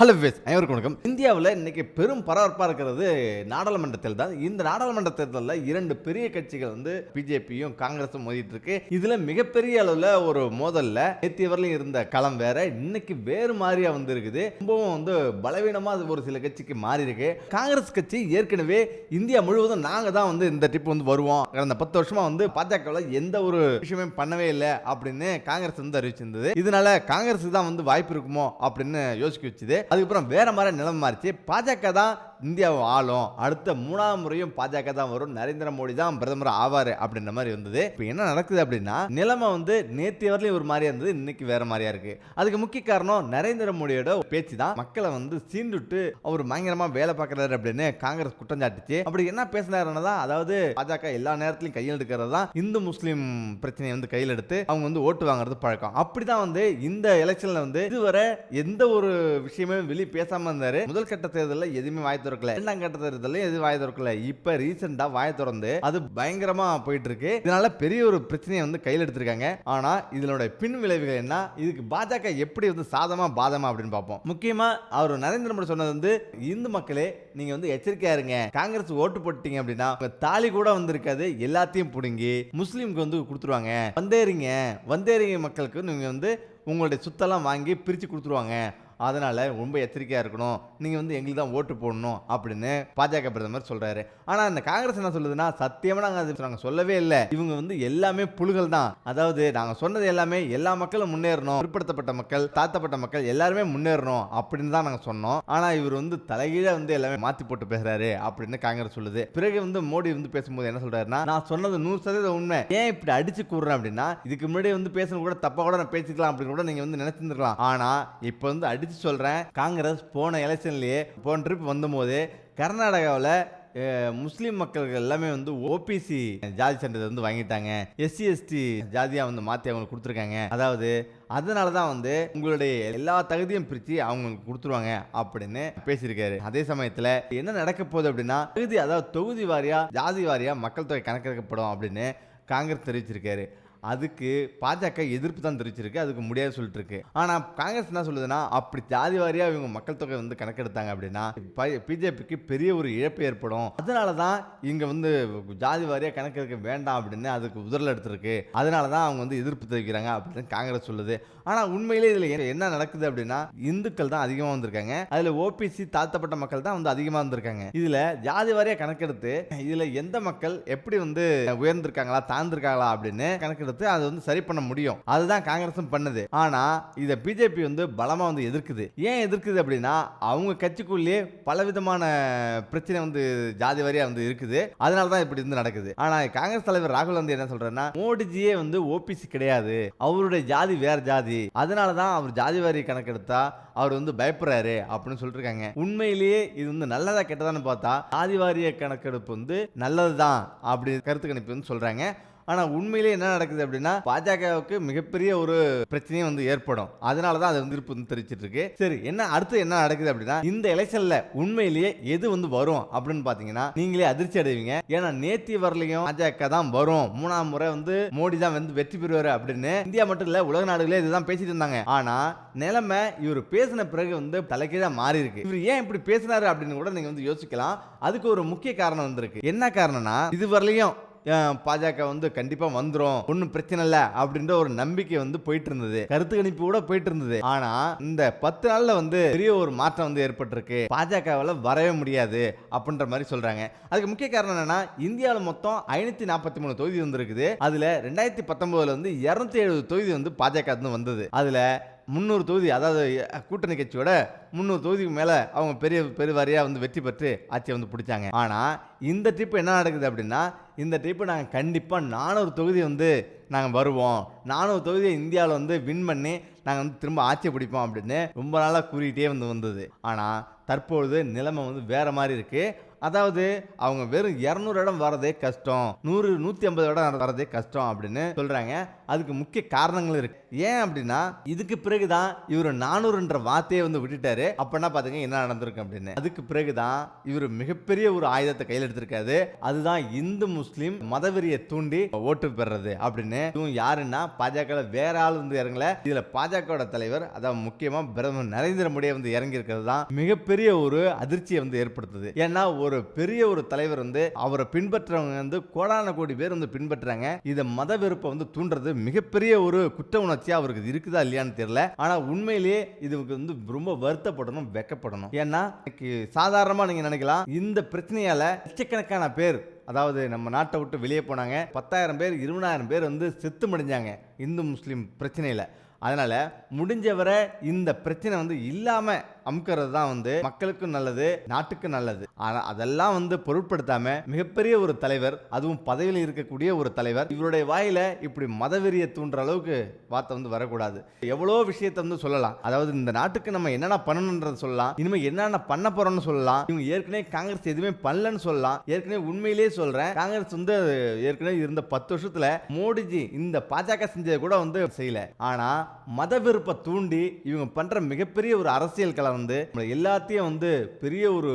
Hello wives அனைவருக்கும் வணக்கம். இந்தியாவில் இன்றைக்கி பெரும் பரபரப்பாக இருக்கிறது நாடாளுமன்ற தேர்தல் தான். இந்த நாடாளுமன்ற தேர்தலில் இரண்டு பெரிய கட்சிகள் வந்து பிஜேபியும் காங்கிரஸும் மோதிட்டு இருக்கு. இதில் மிகப்பெரிய அளவில் ஒரு மோதலில் நேற்று வரலையும் இருந்த களம் வேற. இன்னைக்கு வேறு மாதிரியாக வந்து இருக்குது ரொம்பவும் வந்து பலவீனமாக அது ஒரு சில கட்சிக்கு மாறி இருக்கு. காங்கிரஸ் கட்சி ஏற்கனவே இந்தியா முழுவதும் நாங்கள் தான் வந்து இந்த டிப் வந்து வருவோம். கடந்த பத்து வருஷமாக வந்து பாஜகவில் எந்த ஒரு விஷயமே பண்ணவே இல்லை அப்படின்னு காங்கிரஸ் வந்து அறிவிச்சிருந்தது. இதனால காங்கிரஸுக்கு தான் வந்து வாய்ப்பு இருக்குமோ அப்படின்னு யோசிக்க வச்சுது. அதுக்கப்புறம் வேற மாதிரி நிலைமை மாறிச்சு. பாஜக தான் இந்தியாவை ஆளும். அடுத்த மூணாவது முறையும் பாஜக தான் வரும். நரேந்திர மோடி தான் பிரதமர் ஆவாரு அப்படின்ற மாதிரி வந்தது. இப்போ என்ன நடக்குது அப்படின்னா நிலைமை வந்து நேற்று வரலையும் ஒரு மாதிரியா இருந்தது இன்னைக்கு வேற மாதிரியா இருக்கு. அதுக்கு முக்கிய காரணம் நரேந்திர மோடியோட பேச்சு தான் மக்களை வந்து சீண்டுட்டு அவர் பயங்கரமா வேலை பார்க்கறாரு அப்படின்னு காங்கிரஸ் குற்றம் சாட்டுச்சு. அப்படி என்ன பேசினாருன்னா அதாவது பாஜக எல்லா நேரத்திலும் கையில் எடுக்கிறது தான் இந்து முஸ்லீம் பிரச்சனையை வந்து கையில் எடுத்து அவங்க வந்து ஓட்டு வாங்குறது பழக்கம். அப்படிதான் வந்து இந்த எலெக்ஷன்ல வந்து இதுவரை எந்த ஒரு விஷயமே வெளியே பேசாம இருந்தாரு. முதல் கட்ட தேர்தலில் எதுவுமே வாய்த்து திறக்கல இரண்டாம் கட்ட எதுவும் வாய் திறக்கல இப்ப ரீசெண்டா வாய் திறந்து அது பயங்கரமா போயிட்டு இருக்கு இதனால பெரிய ஒரு பிரச்சனையை வந்து கையில் எடுத்திருக்காங்க. ஆனா இதனோட பின் விளைவுகள் என்ன? இதுக்கு பாஜக எப்படி வந்து சாதமா பாதமா அப்படின்னு பார்ப்போம். முக்கியமா அவர் நரேந்திர மோடி சொன்னது வந்து இந்து மக்களே நீங்க வந்து எச்சரிக்கையா இருங்க. காங்கிரஸ் ஓட்டு போட்டீங்க அப்படின்னா உங்க தாலி கூட வந்திருக்காது. எல்லாத்தையும் பிடுங்கி முஸ்லீம்க்கு வந்து கொடுத்துருவாங்க. வந்தேறிங்க. வந்தேறிங்க மக்களுக்கு நீங்க வந்து உங்களுடைய சுத்தெல்லாம் வாங்கி பிரித்து கொடுத்துருவாங்க. அதனால் ரொம்ப எச்சரிக்கையாக இருக்கணும். நீங்கள் வந்து எங்களுக்கு தான் ஓட்டு போடணும் அப்படின்னு பாஜக பிரதமர் சொல்கிறாரு ஆனால் இந்த காங்கிரஸ் என்ன சொல்லுதுன்னா சத்தியமாக நாங்கள் அது நாங்கள் சொல்லவே இல்லை. இவங்க வந்து எல்லாமே புழுகள் தான். அதாவது நாங்கள் சொன்னது எல்லாமே எல்லா மக்களும் முன்னேறணும். பிற்படுத்தப்பட்ட மக்கள் தாத்தப்பட்ட மக்கள் எல்லாருமே முன்னேறணும் அப்படின்னு தான் நாங்கள் சொன்னோம். ஆனால் இவர் வந்து தலைகீழ வந்து எல்லாமே மாற்றி போட்டு பேசுகிறாரு அப்படின்னு காங்கிரஸ் சொல்லுது. பிறகு வந்து மோடி வந்து பேசும்போது என்ன சொல்கிறாருன்னா நான் சொன்னது நூறு சதவீதம் உண்மை. ஏன் இப்படி அடிச்சு கூறுறேன் அப்படின்னா இதுக்கு முன்னாடி வந்து பேசணும் கூட தப்பாக கூட நான் பேசிக்கலாம் அப்படின்னு கூட நீங்கள் வந்து நினைச்சிருந்துருக்கலாம். ஆனால் இப்போ வந்து அடித்து சொல்கிறேன் காங்கிரஸ் போன எலெக்ஷன்லேயே போன ட்ரிப் வந்தபோது கர்நாடகாவில் முஸ்லீம் மக்கள்கள் எல்லாமே வந்து ஓபிசி ஜாதி சான்றிதழ் வந்து வாங்கிட்டாங்க. எஸ்சி எஸ்டி ஜாதியாக வந்து மாற்றி அவங்களுக்கு கொடுத்துருக்காங்க. அதாவது அதனால தான் வந்து உங்களுடைய எல்லா தகுதியும் பிரித்து அவங்களுக்கு கொடுத்துருவாங்க அப்படின்னு பேசியிருக்காரு. அதே சமயத்தில் என்ன நடக்க போகுது அப்படின்னா தகுதி அதாவது தொகுதி வாரியாக ஜாதி வாரியாக மக்கள் தொகை கணக்கெடுக்கப்படும் அப்படின்னு காங்கிரஸ் தெரிவிச்சிருக்காரு. அதுக்கு பாஜக எதிர்ப்பு தான் தெரிவிச்சிருக்கு அதுக்கு முடியாது சொல்லிட்டு இருக்கு ஆனால் காங்கிரஸ் என்ன சொல்லுதுன்னா அப்படி ஜாதி வாரியாக இவங்க மக்கள் தொகை வந்து கணக்கெடுத்தாங்க அப்படின்னா பிஜேபிக்கு பெரிய ஒரு இழப்பு ஏற்படும். அதனால தான் இங்கே வந்து ஜாதி வாரியாக கணக்கெடுக்க வேண்டாம் அப்படின்னு அதுக்கு உதறல் எடுத்திருக்கு. அதனால தான் அவங்க வந்து எதிர்ப்பு தெரிவிக்கிறாங்க அப்படின்னு காங்கிரஸ் சொல்லுது. ஆனால் உண்மையிலே இதில் என்ன நடக்குது அப்படின்னா இந்துக்கள் தான் அதிகமாக வந்திருக்காங்க. அதில் ஓபிசி தாழ்த்தப்பட்ட மக்கள் தான் வந்து அதிகமாக வந்திருக்காங்க. இதில் ஜாதி வாரியாக கணக்கெடுத்து இதில் எந்த மக்கள் எப்படி வந்து உயர்ந்திருக்காங்களா தாழ்ந்திருக்காங்களா அப்படின்னு கணக்கெடுத்து அதை வந்து சரி பண்ண முடியும். அதுதான் காங்கிரஸும் பண்ணுது. ஆனால் இதை பிஜேபி வந்து பலமாக வந்து எதிர்க்குது. ஏன் எதிர்க்குது அப்படின்னா அவங்க கட்சிக்குள்ளேயே பலவிதமான பிரச்சனை வந்து ஜாதி வாரியாக வந்து இருக்குது. அதனால தான் இப்படி வந்து நடக்குது. ஆனால் காங்கிரஸ் தலைவர் ராகுல் வந்து என்ன சொல்கிறேன்னா மோடிஜியே வந்து ஓபிசி கிடையாது. அவருடைய ஜாதி வேற ஜாதி. அதனால தான் அவர் ஜாதி வாரி கணக்கெடுத்தா அவர் வந்து பயப்படுறாரு அப்படின்னு சொல்லிருக்காங்க. உண்மையிலேயே இது வந்து நல்லதா கெட்டதான்னு பார்த்தா ஜாதி வாரிய கணக்கெடுப்பு வந்து நல்லது தான் அப்படி கருத்து கணிப்பு வந்து சொல்றாங்க. ஆனால் உண்மையிலேயே என்ன நடக்குது அப்படின்னா பாஜகவுக்கு மிகப்பெரிய ஒரு பிரச்சனையும் வந்து ஏற்படும். அதனால தான் அது வந்து இருப்பு வந்து தெரிவிச்சிட்டு இருக்கு சரி என்ன அடுத்து என்ன நடக்குது அப்படின்னா இந்த எலெக்ஷனில் உண்மையிலேயே எது வந்து வரும் அப்படின்னு பார்த்தீங்கன்னா நீங்களே அதிர்ச்சி அடைவீங்க. ஏன்னா நேத்தி வரலையும் பாஜக தான் வரும். மூணாம் முறை வந்து மோடி தான் வந்து வெற்றி பெறுவார் அப்படின்னு. இந்தியா மட்டும் இல்லை உலக நாடுகளே இதுதான் பேசிட்டு இருந்தாங்க. ஆனால் நிலைமை இவர் பேசின பிறகு வந்து தலைக்கீழா மாறி இருக்கு இவர் ஏன் இப்படி பேசினாரு அப்படின்னு கூட நீங்க வந்து யோசிக்கலாம். அதுக்கு ஒரு முக்கிய காரணம் வந்திருக்கு. என்ன காரணம்னா இது வரலையும் பாஜக வந்து கண்டிப்பா வந்துடும் ஒன்றும் பிரச்சனை இல்லை அப்படின்ற ஒரு நம்பிக்கை வந்து போயிட்டு இருந்தது கருத்து கணிப்பு கூட போயிட்டு இருந்தது ஆனா இந்த பத்து நாள்ல வந்து பெரிய ஒரு மாற்றம் வந்து ஏற்பட்டிருக்கு. பாஜகவால வரவே முடியாது அப்படின்ற மாதிரி சொல்றாங்க. அதுக்கு முக்கிய காரணம் என்னன்னா இந்தியாவில் மொத்தம் ஐநூத்தி நாற்பத்தி மூணு தொகுதி வந்திருக்குது. அதுல ரெண்டாயிரத்தி பத்தொன்பதுல வந்து இருநூத்தி எழுபது தொகுதி வந்து பாஜக இருந்து வந்தது. அதுல முந்நூறு தொகுதி அதாவது கூட்டணி கட்சியோட முந்நூறு தொகுதிக்கு மேலே அவங்க பெரிய பெருவாரியாக வந்து வெற்றி பெற்று ஆட்சியை வந்து பிடிச்சாங்க. ஆனால் இந்த ட்ரிப் என்ன நடக்குது அப்படின்னா இந்த ட்ரிப்பு நாங்கள் கண்டிப்பாக நானூறு தொகுதி வந்து நாங்கள் வருவோம். நானூறு தொகுதியை இந்தியாவில் வந்து வின் பண்ணி நாங்கள் வந்து திரும்ப ஆட்சியை பிடிப்போம் அப்படின்னு ரொம்ப நாளாக கூறிக்கிட்டே வந்து வந்தது. ஆனால் தற்பொழுது நிலைமை வந்து வேறு மாதிரி இருக்குது அதாவது அவங்க வெறும் இரநூறு இடம் வரதே கஷ்டம். நூறு நூற்றி ஐம்பது இடம் வரதே கஷ்டம் அப்படின்னு சொல்கிறாங்க அதுக்கு முக்கிய காரணங்கள் இருக்கு. ஏன் அப்படின்னா இதுக்கு பிறகுதான் இவர் நானூறுன்ற வார்த்தையை வந்து விட்டுட்டாரு. அப்படின்னா பாத்துங்க என்ன நடந்திருக்கு அப்படின்னு. அதுக்கு பிறகுதான் இவர் மிகப்பெரிய ஒரு ஆயுதத்தை கையில் எடுத்திருக்காரு. அதுதான் இந்து முஸ்லீம் முஸ்லீம் மதவெறியை தூண்டி ஓட்டு பெறது அப்படின்னு. இதுவும் யாருன்னா பாஜக வேற ஆள் வந்து இறங்கல. இதுல பாஜக தலைவர் அதாவது முக்கியமா பிரதமர் நரேந்திர மோடியை வந்து இறங்கி இருக்கிறது தான் மிகப்பெரிய ஒரு அதிர்ச்சியை வந்து ஏற்படுத்துது. ஏன்னா ஒரு பெரிய ஒரு தலைவர் வந்து அவரை பின்பற்றவங்க வந்து கோடான கோடி பேர் வந்து பின்பற்றுறாங்க. இதை மத வெறுப்பை வந்து தூண்டுறது மிகப்பெரிய ஒரு குற்ற உணர்ச்சியா அவருக்கு இருக்குதா இல்லையான்னு தெரியல. ஆனா உண்மையிலேயே இதுக்கு வந்து ரொம்ப வருத்தப்படணும் வெக்கப்படணும். ஏன்னா சாதாரணமா நீங்க நினைக்கலாம் இந்த பிரச்சனையால லட்சக்கணக்கான பேர் அதாவது நம்ம நாட்டை விட்டு வெளியே போனாங்க. பத்தாயிரம் பேர் இருபதாயிரம் பேர் வந்து செத்து முடிஞ்சாங்க இந்து முஸ்லீம் பிரச்சனையில். அதனால் முடிஞ்சவரை இந்த பிரச்சனை வந்து இல்லாமல் அமுக்கிறது தான் வந்து மக்களுக்கும் நல்லது நாட்டுக்கும் நல்லது. ஆனா அதெல்லாம் வந்து பொருட்படுத்தாம மிகப்பெரிய ஒரு தலைவர் அதுவும் பதவியில் இருக்கக்கூடிய ஒரு தலைவர் இவருடைய வாயில இப்படி மதவெறியை தூண்டுற அளவுக்கு வார்த்தை வந்து வரக்கூடாது. எவ்வளோ விஷயத்தை வந்து சொல்லலாம். அதாவது இந்த நாட்டுக்கு நம்ம என்னென்ன பண்ணணுன்றதை சொல்லலாம். இனிமேல் என்னென்ன பண்ண போறோம்னு சொல்லலாம். இவங்க ஏற்கனவே காங்கிரஸ் எதுவுமே பண்ணலன்னு சொல்லலாம். ஏற்கனவே உண்மையிலேயே சொல்றேன். காங்கிரஸ் வந்து ஏற்கனவே இருந்த பத்து வருஷத்துல மோடிஜி இந்த பாஜக செஞ்சதை கூட வந்து செய்யல. ஆனா மத விருப்ப தூண்டி இவங்க பண்ற மிகப்பெரிய ஒரு அரசியல் கலவை வந்து நம்மளை எல்லாத்தையும் வந்து பெரிய ஒரு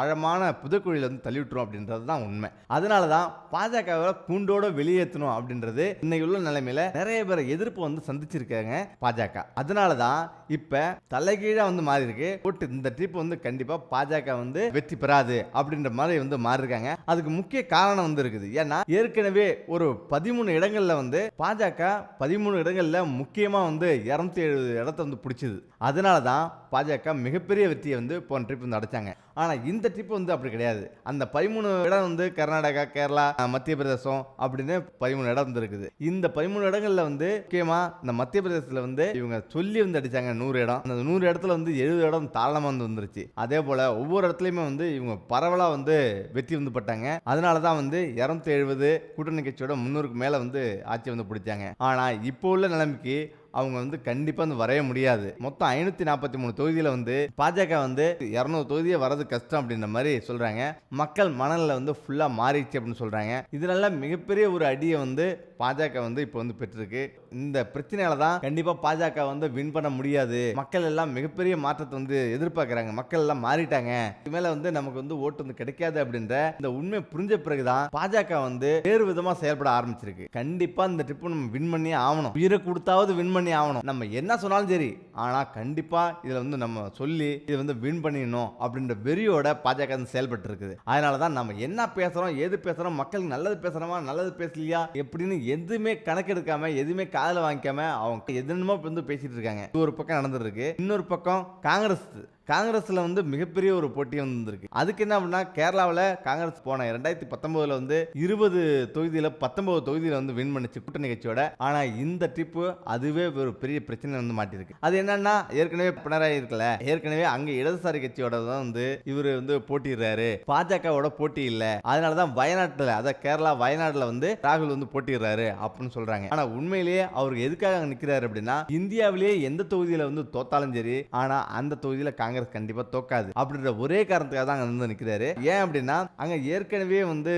ஆழமான புதைக்குழியில வந்து தள்ளிவிட்டுரும் அப்படின்றது தான் உண்மை. அதனால தான் பாஜகவை கூண்டோட வெளியேற்றணும் அப்படின்றது இன்னைக்கு உள்ள நிலைமையில நிறைய பேர் எதிர்ப்பு வந்து சந்திச்சிருக்காங்க பாஜக. அதனால தான் இப்போ தலைகீழாக வந்து மாறி இருக்கு போட்டு இந்த ட்ரிப் வந்து கண்டிப்பாக பாஜக வந்து வெற்றி பெறாது அப்படின்ற மாதிரி வந்து மாறி இருக்காங்க அதுக்கு முக்கிய காரணம் வந்து இருக்குது. ஏன்னா ஏற்கனவே ஒரு பதிமூணு இடங்களில் வந்து பாஜக பதிமூணு இடங்களில் முக்கியமாக வந்து இரநூத்தி எழுபது இடத்த வந்து பிடிச்சது. அதனால தான் பாஜக மிகப்பெரிய வெற்றியை வந்து போன ட்ரிப் வந்து அடைச்சாங்க. ஆனால் இந்த ட்ரிப் வந்து அப்படி கிடையாது. அந்த பதிமூணு இடம் வந்து கர்நாடகா கேரளா மத்திய பிரதேசம் அப்படின்னு பதிமூணு இடம் வந்துருக்குது இந்த பதிமூணு இடங்களில் வந்து முக்கியமாக இந்த மத்திய பிரதேசத்தில் வந்து இவங்க சொல்லி வந்து அடிச்சாங்க நூறு இடம். அந்த நூறு இடத்துல வந்து எழுபது இடம் தாராளமாக வந்து வந்துருச்சு. அதே போல் ஒவ்வொரு இடத்துலையுமே வந்து இவங்க பரவலாக வந்து வெற்றி வந்து பட்டாங்க. அதனால தான் வந்து இரநூத்தி எழுபது கூட்டணி கட்சியோட முன்னூறுக்கு மேலே வந்து ஆட்சி வந்து பிடிச்சாங்க. ஆனால் இப்போ உள்ள நிலைமைக்கு அவங்க வந்து கண்டிப்பாக வந்து வரைய முடியாது. மொத்தம் ஐநூற்றி நாற்பத்தி மூணு தொகுதியில் வந்து பாஜக வந்து இரநூறு தொகுதியை வரது கஷ்டம் அப்படின்ற மாதிரி சொல்கிறாங்க மக்கள் மனநிலை வந்து ஃபுல்லாக மாறிடுச்சு அப்படின்னு சொல்கிறாங்க இதனால மிகப்பெரிய ஒரு அடியை வந்து பாஜக வந்து இப்போ வந்து பெற்றிருக்கு. இந்த பிரச்சனையால தான் கண்டிப்பாக பாஜக வந்து வின் பண்ண முடியாது. மக்கள் எல்லாம் மிகப்பெரிய மாற்றத்தை வந்து எதிர்பார்க்குறாங்க. மக்கள் எல்லாம் மாறிட்டாங்க. இது மேலே வந்து நமக்கு வந்து ஓட்டு வந்து கிடைக்காது அப்படின்ற இந்த உண்மை புரிஞ்ச பிறகுதான் பாஜக வந்து வேறு விதமாக செயல்பட ஆரம்பிச்சிருக்கு. கண்டிப்பாக இந்த ட்ரிப்பு நம்ம வின் பண்ணியே ஆகணும். உயிரை கொடுத்தாவது வின் பண்ணி ஆகணும். நம்ம என்ன சொன்னாலும் சரி ஆனால் கண்டிப்பாக இதில் வந்து நம்ம சொல்லி இதை வந்து வின் பண்ணிடணும் அப்படின்ற வெறியோட பாஜக வந்து செயல்பட்டு இருக்குது அதனால தான் நம்ம என்ன பேசுகிறோம் எது பேசுகிறோம் மக்களுக்கு நல்லது பேசுகிறோமா நல்லது பேசலையா எப்படின்னு எதுவுமே கணக்கெடுக்காம எதுவுமே காதில் வாங்கிக்காம அவங்க எதுனமோ வந்து பேசிட்டு இருக்காங்க. ஒரு பக்கம் நடந்துருக்கு இன்னொரு பக்கம் காங்கிரஸ் காங்கிரஸில் வந்து மிகப்பெரிய ஒரு போட்டி வந்திருக்கு. அதுக்கு என்ன அப்படின்னா கேரளாவில் காங்கிரஸ் போன ரெண்டாயிரத்தி பத்தொன்பதுல வந்து இருபது தொகுதியில் பத்தொன்பது தொகுதியில் வந்து வின் பண்ணிச்சு கூட்டணி கட்சியோட. ஆனால் இந்த ட்ரிப்பு அதுவே ஒரு பெரிய பிரச்சனை வந்து மாட்டிருக்கு அது என்னன்னா ஏற்கனவே பினராயி இருக்கல. ஏற்கனவே அங்கே இடதுசாரி கட்சியோட தான் வந்து இவர் வந்து போட்டிடுறாரு பாஜகவோட போட்டி இல்லை. அதனால தான் வயநாட்டில் அதாவது கேரளா வயநாட்டில் வந்து ராகுல் வந்து போட்டிடுறாரு அப்படின்னு சொல்றாங்க. ஆனால் உண்மையிலேயே அவருக்கு எதுக்காக நிற்கிறாரு அப்படின்னா இந்தியாவிலேயே எந்த தொகுதியில் வந்து தோத்தாலும் சரி ஆனால் அந்த தொகுதியில் காங்கிரஸ் காங்கிரஸ் கண்டிப்பா தோக்காது. அப்படின்ற ஒரே காரணத்துக்காக தான் அங்க வந்து நிக்கிறாரு. ஏன் அப்படின்னா அங்க ஏற்கனவே வந்து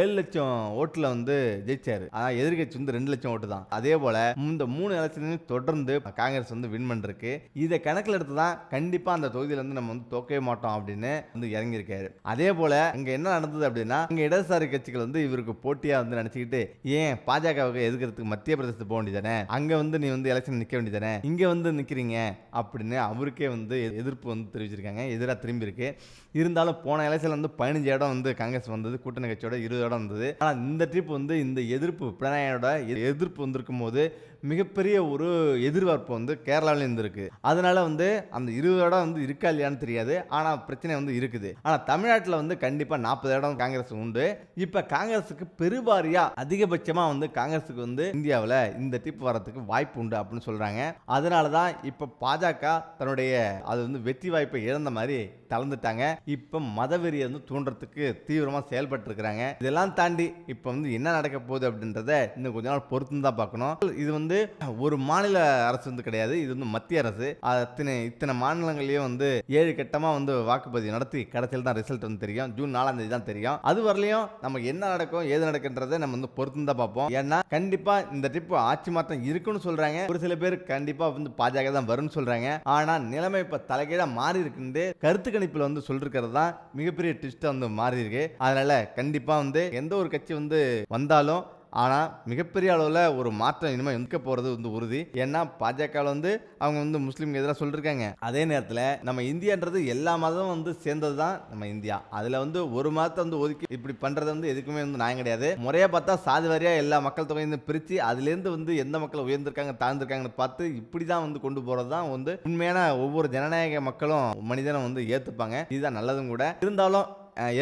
ஏழு லட்சம் ஓட்டுல வந்து ஜெயிச்சாரு. ஆனா எதிர்கட்சி வந்து ரெண்டு லட்சம் ஓட்டு தான். அதே போல இந்த மூணு எலெக்ஷனையும் தொடர்ந்து காங்கிரஸ் வந்து வின் பண்ணிருக்கு இதை கணக்கில் எடுத்து தான் கண்டிப்பா அந்த தொகுதியில வந்து நம்ம வந்து தோக்கவே மாட்டோம் அப்படின்னு வந்து இறங்கியிருக்காரு. அதே போல அங்க என்ன நடந்தது அப்படின்னா இங்கே இடதுசாரி கட்சிகள் வந்து இவருக்கு போட்டியா வந்து நினைச்சுக்கிட்டு ஏன் பாஜகவுக்கு எதிர்க்கிறதுக்கு மத்திய பிரதேசத்துக்கு போக வேண்டியதானே? அங்க வந்து நீ வந்து எலெக்ஷன் நிக்க வேண்டியதானே? இங்க வந்து நிக்கிறீங்க அப்படின்னு அவருக்கே வந்து எதிர்ப்பு வந்து தெரிவிச்சிருக்காங்க. எதிராக திரும்பி இருக்கு. இருந்தாலும் போன எலெக்ஷன்ல வந்து பதினஞ்சு இடம் வந்து காங்கிரஸ் வந்தது கூட்டணி கட்சியோட இருபது இடம் வந்தது. ஆனால் இந்த ட்ரிப் வந்து இந்த எதிர்ப்பு பினராயோட எதிர்ப்பு வந்திருக்கும் போது மிகப்பெரிய ஒரு எதிர்பார்ப்பு வந்து கேரளாவில் இருந்திருக்கு. அதனால வந்து அந்த இருபது இடம் வந்து இருக்கா இல்லையான்னு தெரியாது. ஆனால் பிரச்சனை வந்து இருக்குது. ஆனால் தமிழ்நாட்டில் வந்து கண்டிப்பாக நாற்பது இடம் காங்கிரஸ் உண்டு. இப்போ காங்கிரஸுக்கு பெருவாரியாக அதிகபட்சமாக வந்து காங்கிரஸுக்கு வந்து இந்தியாவில் இந்த டிப் வரத்துக்கு வாய்ப்பு உண்டு அப்படின்னு சொல்கிறாங்க அதனால தான் இப்போ பாஜக தன்னுடைய அது வந்து வெற்றி வாய்ப்பை இழந்த மாதிரி தளர்ந்துட்டாங்க. இப்போ மதவெறியை வந்து தூண்டுறதுக்கு தீவிரமாக செயல்பட்டு இருக்கிறாங்க இதெல்லாம் தாண்டி இப்போ வந்து என்ன நடக்க போகுது அப்படின்றத இன்னும் கொஞ்ச நாள் பொறுத்து தான் பார்க்கணும். இது வந்து வந்து ஒரு மாநில அரசு வந்து கிடையாது. இது வந்து மத்திய அரசு. அத்தனை இத்தனை மாநிலங்களையும் வந்து ஏழு கட்டமாக வந்து வாக்குப்பதிவு நடத்தி கடைசியில் தான் ரிசல்ட் வந்து தெரியும். ஜூன் நாலாம் தேதி தான் தெரியும். அது வரலையும் நமக்கு என்ன நடக்கும் ஏது நடக்குன்றதை நம்ம வந்து பொறுத்து தான் பார்ப்போம். ஏன்னா கண்டிப்பா இந்த ட்ரிப் ஆட்சி மாற்றம் இருக்குன்னு சொல்றாங்க. ஒரு சில பேர் கண்டிப்பா வந்து பாஜக தான் வரும்னு சொல்றாங்க. ஆனா நிலைமை இப்ப தலைகீழா மாறி இருக்குன்னு கருத்து கணிப்பில் வந்து சொல்லிருக்கிறது தான் மிகப்பெரிய ட்விஸ்ட் வந்து மாறி இருக்கு. அதனால கண்டிப்பா வந்து எந்த ஒரு கட்சி வந்து வந்தாலும் ஆனால் மிகப்பெரிய அளவில் ஒரு மாற்றம் இனிமேல் இருக்க போகிறது வந்து உறுதி. ஏன்னா பாஜகவில் வந்து அவங்க வந்து முஸ்லீம்க்கு எதிராக சொல்லியிருக்காங்க அதே நேரத்தில் நம்ம இந்தியான்றது எல்லா மதமும் வந்து சேர்ந்தது தான் நம்ம இந்தியா. அதில் வந்து ஒரு மதத்தை வந்து ஒதுக்கி இப்படி பண்ணுறது வந்து எதுக்குமே வந்து நான் கிடையாது. முறையாக பார்த்தா சாதி வாரியாக எல்லா மக்கள் தொகையும் பிரித்து அதுலேருந்து வந்து எந்த மக்கள் உயர்ந்திருக்காங்க தாழ்ந்திருக்காங்கன்னு பார்த்து இப்படி தான் வந்து கொண்டு போகிறது தான் வந்து உண்மையான ஒவ்வொரு ஜனநாயக மக்களும் மனிதனை வந்து ஏற்றுப்பாங்க இதுதான் நல்லதும் கூட. இருந்தாலும்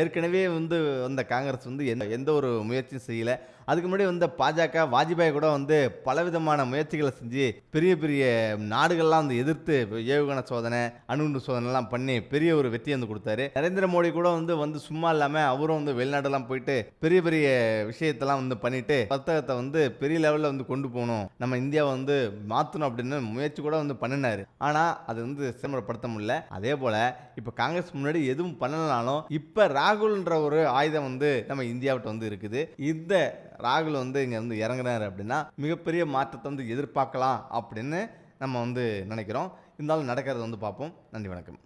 ஏற்கனவே வந்து வந்த காங்கிரஸ் வந்து எந்த எந்த ஒரு முயற்சியும் செய்யலை. அதுக்கு முன்னாடி வந்த பாஜக வாஜ்பாய் கூட வந்து பலவிதமான முயற்சிகளை செஞ்சு பெரிய பெரிய நாடுகள்லாம் வந்து எதிர்த்து ஏவுகணை சோதனை அணுகுண்டு சோதனைலாம் பண்ணி பெரிய ஒரு வெற்றி வந்து கொடுத்தாரு. நரேந்திர மோடி கூட வந்து வந்து சும்மா இல்லாமல் அவரும் வந்து வெளிநாடெல்லாம் போயிட்டு பெரிய பெரிய விஷயத்தெல்லாம் வந்து பண்ணிட்டு வர்த்தகத்தை வந்து பெரிய லெவலில் வந்து கொண்டு போகணும். நம்ம இந்தியாவை வந்து மாற்றணும் அப்படின்னு முயற்சி கூட வந்து பண்ணினாரு. ஆனால் அது வந்து சிரமப்படுத்த முடியல. அதே போல் இப்போ காங்கிரஸ் முன்னாடி எதுவும் பண்ணலனாலும் இப்போ ராகுல்ன்ற ஒரு ஆயுதம் வந்து நம்ம இந்தியாவிட்ட வந்து இருக்குது. இந்த ராகுல் வந்து இங்கே வந்து இறங்குறாரு அப்படின்னா மிகப்பெரிய மாற்றத்தை வந்து எதிர்பார்க்கலாம் அப்படின்னு நம்ம வந்து நினைக்கிறோம். இருந்தாலும் நடக்கிறத வந்து பார்ப்போம். நன்றி வணக்கம்.